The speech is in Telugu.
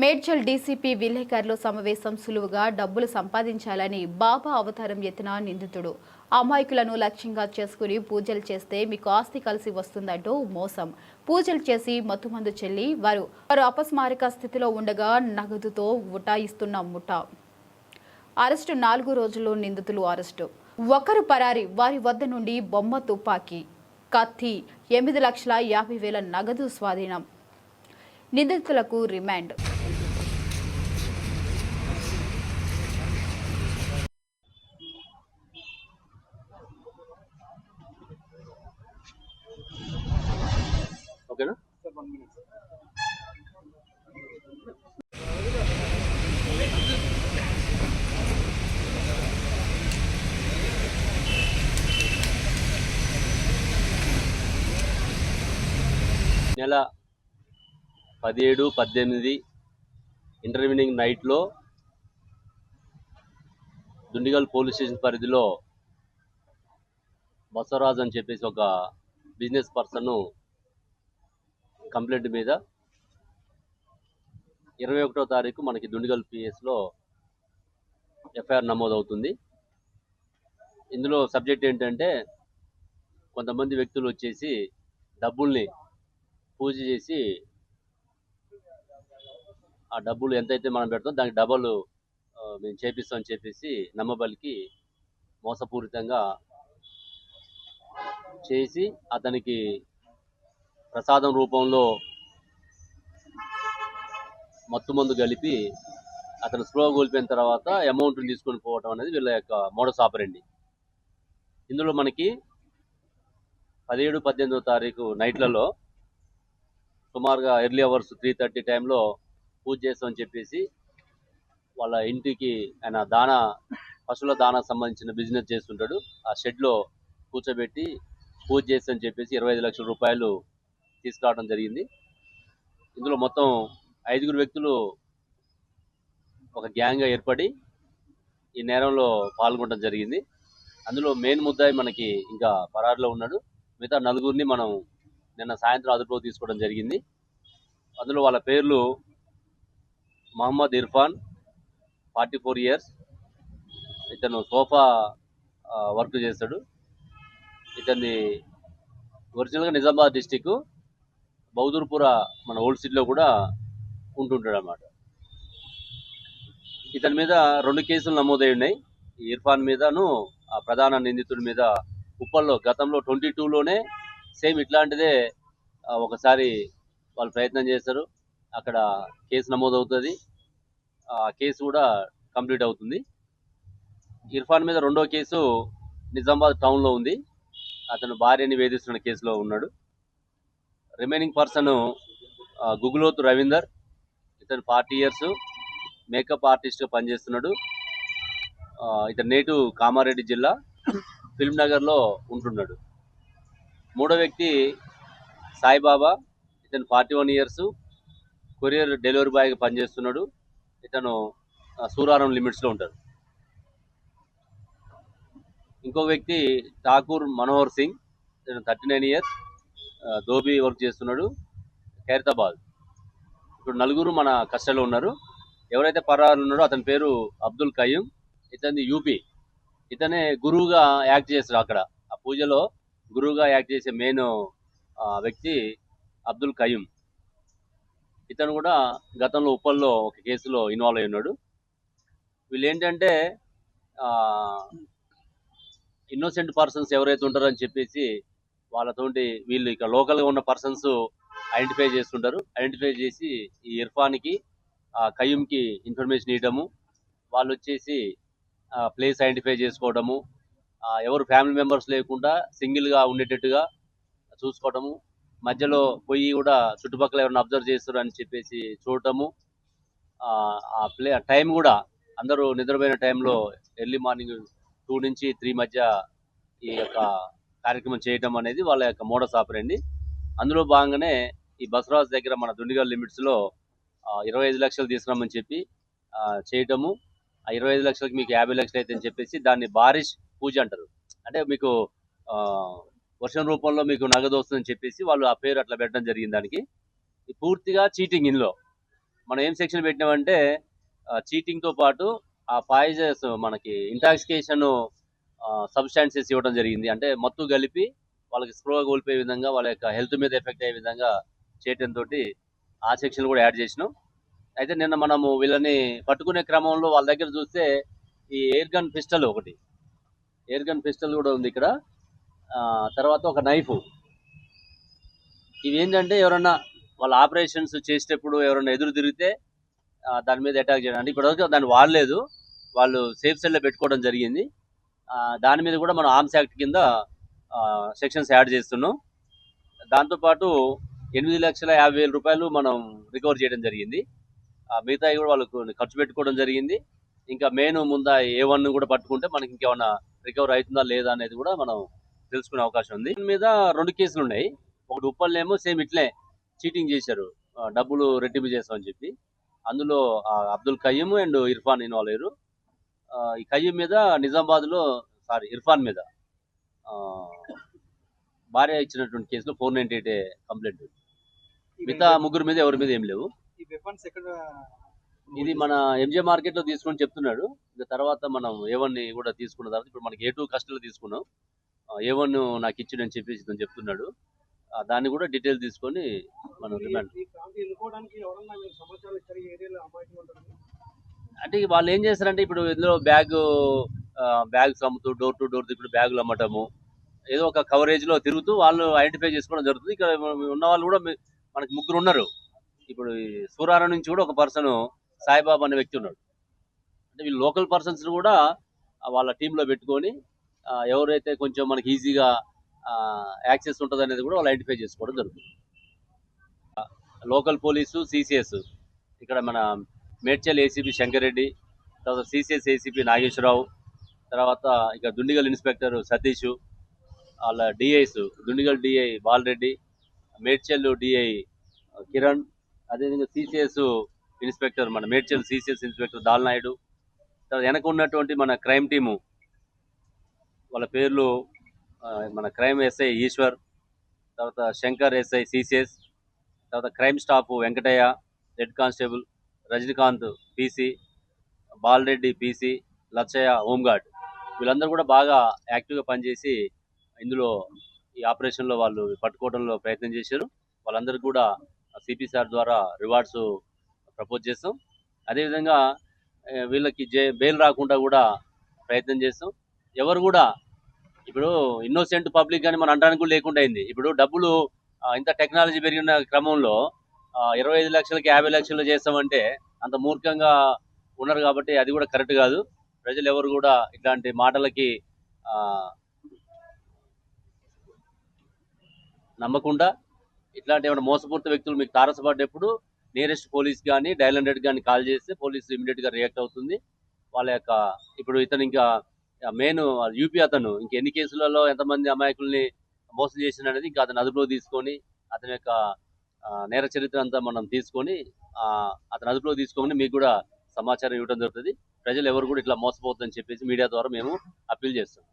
మేడ్చల్ డీసీపీ విలేకరుల సమావేశం సులువుగా డబ్బులు సంపాదించాలని బాబా అవతారం ఎత్తిన నిందితుడు. అమాయకులను లక్ష్యంగా చేసుకుని పూజలు చేస్తే మీకు ఆస్తి కలిసి వస్తుందంటూ మోసం. పూజలు చేసి మత్తుమందు చెల్లి వారు వారు అపస్మారక స్థితిలో ఉండగా నగదుతో ఉటాయిస్తున్న ముఠా. అరెస్టు నాలుగు రోజుల్లో నిందితులు అరెస్టు. ఒకరు పరారి వారి వద్ద నుండి బొమ్మ తుపాకీ. కత్తి ఎనిమిది లక్షల యాభై వేల నగదు స్వాధీనం. నిందితులకు రిమాండ్. ఓకేనా? నెల పదిహేడు పద్దెనిమిది ఇంటర్వ్యూనింగ్ నైట్లో దుండిగల్ పోలీస్ స్టేషన్ పరిధిలో బసవరాజు అని చెప్పేసి ఒక బిజినెస్ పర్సన్ కంప్లైంట్ మీద ఇరవై ఒకటో తారీఖు మనకి దుండిగల్ పిఎస్లో ఎఫ్ఐఆర్ నమోదవుతుంది. ఇందులో సబ్జెక్ట్ ఏంటంటే కొంతమంది వ్యక్తులు వచ్చేసి డబ్బుల్ని పూజ చేసి ఆ డబ్బులు ఎంతైతే మనం పెడతాం దానికి డబల్ మేము చేపిస్తామని చెప్పేసి నమ్మబలికి మోసపూరితంగా చేసి అతనికి ప్రసాదం రూపంలో మత్తు మందు కలిపి అతను స్లో కోల్పోయిన తర్వాత అమౌంట్ని తీసుకొని పోవటం అనేది వీళ్ళ యొక్క మోడస్ ఆపరండి ఇందులో మనకి పదిహేడు పద్దెనిమిదో తారీఖు నైట్లలో సుమారుగా ఎర్లీ అవర్స్ త్రీ థర్టీ టైంలో పూజ చేస్తామని చెప్పేసి వాళ్ళ ఇంటికి ఆయన దానా పశువుల దానా సంబంధించిన బిజినెస్ చేస్తుంటాడు. ఆ షెడ్లో కూర్చోబెట్టి పూజ చేస్తామని చెప్పేసి ఇరవై ఐదు లక్షల రూపాయలు తీసుకురావడం జరిగింది. ఇందులో మొత్తం ఐదుగురు వ్యక్తులు ఒక గ్యాంగ్గా ఏర్పడి ఈ నేరంలో పాల్గొనడం జరిగింది. అందులో మెయిన్ ముద్దాయి మనకి ఇంకా పరారులో ఉన్నాడు. మిగతా నలుగురిని మనం నిన్న సాయంత్రం అదుపులో తీసుకోవడం జరిగింది. అందులో వాళ్ళ పేర్లు Mohammed Irfan forty four years ఇతను సోఫా వర్క్ చేస్తాడు. ఇతన్ని ఒరిజినల్గా నిజామాబాద్ డిస్టిక్ బౌదూర్పుర మన ఓల్డ్ సిటీలో కూడా ఉంటుంటాడు అన్నమాట ఇతని మీద రెండు కేసులు నమోదై ఉన్నాయి. ఈ ఇర్ఫాన్ మీదను ఆ ప్రధాన నిందితుడి మీద ఉప్పల్లో గతంలో ట్వంటీ టూలోనే సేమ్ ఇట్లాంటిదే ఒకసారి వాళ్ళు ప్రయత్నం చేస్తారు అక్కడ కేసు నమోదవుతుంది. ఆ కేసు కూడా కంప్లీట్ అవుతుంది. ఇర్ఫాన్ మీద రెండో కేసు నిజామాబాద్ టౌన్లో ఉంది. అతను భార్యని వేధిస్తున్న కేసులో ఉన్నాడు. Remaining person Guguloth Ravinder. ఇతను ఫార్టీ ఇయర్స్ మేకప్ ఆర్టిస్ట్గా పనిచేస్తున్నాడు. ఇతను నేటు కామారెడ్డి జిల్లా ఫిల్మ్ నగర్లో ఉంటున్నాడు. మూడో వ్యక్తి సాయిబాబా. ఇతను forty one years courier delivery బాయ్గా పనిచేస్తున్నాడు. ఇతను సూరారం లిమిట్స్లో ఉంటాడు. ఇంకో వ్యక్తి ఠాకూర్ మనోహర్ సింగ్. ఇతను thirty nine years dhobi work చేస్తున్నాడు. ఖైరతాబాద్. ఇప్పుడు నలుగురు మన కస్టడీలో ఉన్నారు. ఎవరైతే పరారు ఉన్నాడో అతని పేరు అబ్దుల్ కయ్యూమ్ ఇతని యూపీ. ఇతనే గురువుగా యాక్ట్ చేస్తాడు అక్కడ. ఆ పూజలో గురువుగా యాక్ట్ చేసే మెయిన్ వ్యక్తి అబ్దుల్ కయ్యూమ్ ఇతను కూడా గతంలో ఉప్పల్లో ఒక కేసులో ఇన్వాల్వ్ అయి ఉన్నాడు. వీళ్ళు ఏంటంటే ఇన్నోసెంట్ పర్సన్స్ ఎవరైతే ఉంటారో అని చెప్పేసి వాళ్ళతోటి వీళ్ళు ఇక్కడ లోకల్గా ఉన్న పర్సన్స్ ఐడెంటిఫై చేస్తుంటారు. ఐడెంటిఫై చేసి ఈ ఇర్ఫాన్కి కయ్యూమ్కి ఇన్ఫర్మేషన్ ఇవ్వడము. వాళ్ళు వచ్చేసి ప్లేస్ ఐడెంటిఫై చేసుకోవడము. ఎవరు ఫ్యామిలీ మెంబర్స్ లేకుండా సింగిల్గా ఉండేటట్టుగా చూసుకోవడము. మధ్యలో పోయి కూడా చుట్టుపక్కల ఎవరైనా అబ్జర్వ్ చేస్తారు అని చెప్పేసి చూడటము. ఆ, ఆ ప్లే టైం కూడా అందరూ నిద్రపోయిన టైంలో ఎర్లీ మార్నింగ్ టూ నుంచి త్రీ మధ్య ఈ యొక్క కార్యక్రమం చేయడం అనేది వాళ్ళ యొక్క మోడస్ ఆపరండి. అందులో భాగంగానే ఈ బసరాజ్ దగ్గర మన దుండిగల్ లిమిట్స్లో ఇరవై ఐదు లక్షలు తీసుకురామని చెప్పి చేయటము. ఆ ఇరవై ఐదు లక్షలకి మీకు యాభై లక్షలు అయితే అని చెప్పేసి దాన్ని బారిష్ పూజ అంటారు. అంటే మీకు వర్షం రూపంలో మీకు నగదు వస్తుందని చెప్పేసి వాళ్ళు ఆ పేరు అట్లా పెట్టడం జరిగింది దానికి. పూర్తిగా చీటింగ్ ఇన్లో మనం ఏం సెక్షన్ పెట్టినామంటే చీటింగ్తో పాటు ఆ పాయిజస్ మనకి ఇంటాక్సికేషన్ సబ్స్టాన్సెస్ ఇవ్వడం జరిగింది. అంటే మత్తు కలిపి వాళ్ళకి స్ప్రో కోల్పోయే విధంగా వాళ్ళ యొక్క హెల్త్ మీద ఎఫెక్ట్ అయ్యే విధంగా చేయటం తోటి ఆ సెక్షన్ కూడా యాడ్ చేసినాం. అయితే నిన్న మనము వీళ్ళని పట్టుకునే క్రమంలో వాళ్ళ దగ్గర చూస్తే ఈ ఎయిర్ గన్ పిస్టల్ ఒకటి. ఎయిర్ గన్ పిస్టల్ కూడా ఉంది ఇక్కడ. తర్వాత ఒక నైఫ్ ఇవి ఏంటంటే ఎవరన్నా వాళ్ళ ఆపరేషన్స్ చేసేటప్పుడు ఎవరన్నా ఎదురు తిరిగితే దాని మీద అటాక్ చేయడం. అంటే ఇప్పటివరకు దాన్ని వాడలేదు. వాళ్ళు సేఫ్ సెల్లో పెట్టుకోవడం జరిగింది. దాని మీద కూడా మనం ఆర్మ్స్ యాక్ట్ కింద సెక్షన్స్ యాడ్ చేస్తున్నాం. దాంతోపాటు ఎనిమిది లక్షల యాభై వేల రూపాయలు మనం రికవర్ చేయడం జరిగింది. ఆ కూడా వాళ్ళకు ఖర్చు పెట్టుకోవడం జరిగింది. ఇంకా మెయిన్ ముందా ఏ వన్ కూడా పట్టుకుంటే మనకి ఇంకేమన్నా రికవర్ అవుతుందా లేదా అనేది కూడా మనం తెలుసుకునే అవకాశం ఉంది. దీని మీద రెండు కేసులు ఉన్నాయి. ఒకటి ఉప్పల్నేమో సేమ్ ఇట్లే చీటింగ్ చేశారు. డబ్బులు రెట్టింపు చేస్తామని చెప్పి. అందులో అబ్దుల్ కయ్యం అండ్ ఇర్ఫాన్ ఇన్వాల్వ్ అయ్యారు. ఈ కయ్యం మీద నిజామాబాద్లో సారీ ఇర్ఫాన్ మీద. భార్య ఇచ్చినటువంటి కేసులో ఫోర్ నైన్టీ ఎయిట్ కంప్లైంట్ మిగతా ముగ్గురు మీద ఎవరి మీద ఏం లేవు. ఇది మన ఎంజే మార్కెట్లో తీసుకొని చెప్తున్నాడు. ఇంకా తర్వాత మనం ఏ వన్ని కూడా తీసుకున్న తర్వాత ఇప్పుడు మనకి ఏ టూ కస్టడీలో తీసుకున్నాం. ఏ వన్ నాకు ఇచ్చిండని చెప్పేసి ఇతను చెప్తున్నాడు. దాన్ని కూడా డీటెయిల్ తీసుకొని మనం రిమాండ్ అంటే వాళ్ళు ఏం చేస్తారంటే ఇప్పుడు ఇందులో బ్యాగ్ బ్యాగ్స్ అమ్ముతూ డోర్ టు డోర్ ఇప్పుడు బ్యాగులు అమ్మటము ఏదో ఒక కవరేజ్లో తిరుగుతూ వాళ్ళు ఐడెంటిఫై చేసుకోవడం జరుగుతుంది. ఇక్కడ ఉన్న వాళ్ళు కూడా మనకి ముగ్గురు ఉన్నారు. ఇప్పుడు ఈ సూరారం నుంచి కూడా ఒక పర్సన్ సాయిబాబా అనే వ్యక్తి ఉన్నాడు. అంటే వీళ్ళు లోకల్ పర్సన్స్ కూడా వాళ్ళ టీంలో పెట్టుకొని ఎవరైతే కొంచెం మనకి ఈజీగా యాక్సెస్ ఉంటుంది అనేది కూడా వాళ్ళు ఐడెంటిఫై చేసుకోవడం జరుగుతుంది. లోకల్ పోలీసు సిసిఎస్ ఇక్కడ మన మేడ్చల్ ఏసీపీ శంకరెడ్డి తర్వాత సిసిఎస్ ఏసీపీ నాగేశ్వరరావు తర్వాత ఇక దుండిగల్ ఇన్స్పెక్టర్ సతీష్ వాళ్ళ DIs Dundigal DI Balareddy Medchal DI Kiran అదేవిధంగా సిసిఎస్ ఇన్స్పెక్టర్ మన మేడ్చల్ సిసిఎస్ ఇన్స్పెక్టర్ దాల్నాయుడు తర్వాత వెనక ఉన్నటువంటి మన క్రైమ్ టీము వాళ్ళ పేర్లు మన క్రైమ్ ఎస్ఐ ఈశ్వర్ తర్వాత శంకర్ ఎస్ఐ సిసిఎస్ తర్వాత crime staff Venkataiah head constable Rajinikanth PC Balareddy PC Lachaiah home guard. వీళ్ళందరూ కూడా బాగా యాక్టివ్గా పనిచేసి ఇందులో ఈ ఆపరేషన్లో వాళ్ళు పట్టుకోవడంలో ప్రయత్నం చేశారు. వాళ్ళందరికీ కూడా సిపి సార్ ద్వారా రివార్డ్స్ ప్రపోజ్ చేస్తాం. అదేవిధంగా వీళ్ళకి జే బెయిల్ రాకుండా కూడా ప్రయత్నం చేస్తాం. ఎవరు కూడా ఇప్పుడు ఇన్నోసెంట్ పబ్లిక్ అని మనం అనడానికి కూడా లేకుండా అయింది. ఇప్పుడు డబ్బులు ఇంత టెక్నాలజీ పెరిగిన క్రమంలో ఇరవై ఐదు లక్షలకి యాభై లక్షలు చేస్తామంటే అంత మూర్ఖంగా ఉన్నారు కాబట్టి అది కూడా కరెక్ట్ కాదు. ప్రజలు ఎవరు కూడా ఇట్లాంటి మాటలకి నమ్మకుండా ఇట్లాంటి ఏమైనా మోసపూర్త వ్యక్తులు మీకు తారసపడ్డప్పుడు నియరెస్ట్ పోలీస్ కానీ డైల్ హండ్రెడ్ కానీ కాల్ చేస్తే పోలీస్ ఇమీడియట్గా రియాక్ట్ అవుతుంది. వాళ్ళ యొక్క ఇప్పుడు ఇతను ఇంకా మెయిన్ యూపీ అతను ఇంకెన్ని కేసులలో ఎంతమంది అమాయకుల్ని మోసం చేసిన అనేది ఇంకా అతను అదుపులో తీసుకొని అతని యొక్క నేర చరిత్ర అంతా మనం తీసుకొని అతను అదుపులో తీసుకోమని మీకు కూడా సమాచారం ఇవ్వడం జరుగుతుంది. ప్రజలు ఎవరు కూడా ఇట్లా మోసపోవద్దని చెప్పేసి మీడియా ద్వారా మేము అప్పీల్ చేస్తాం.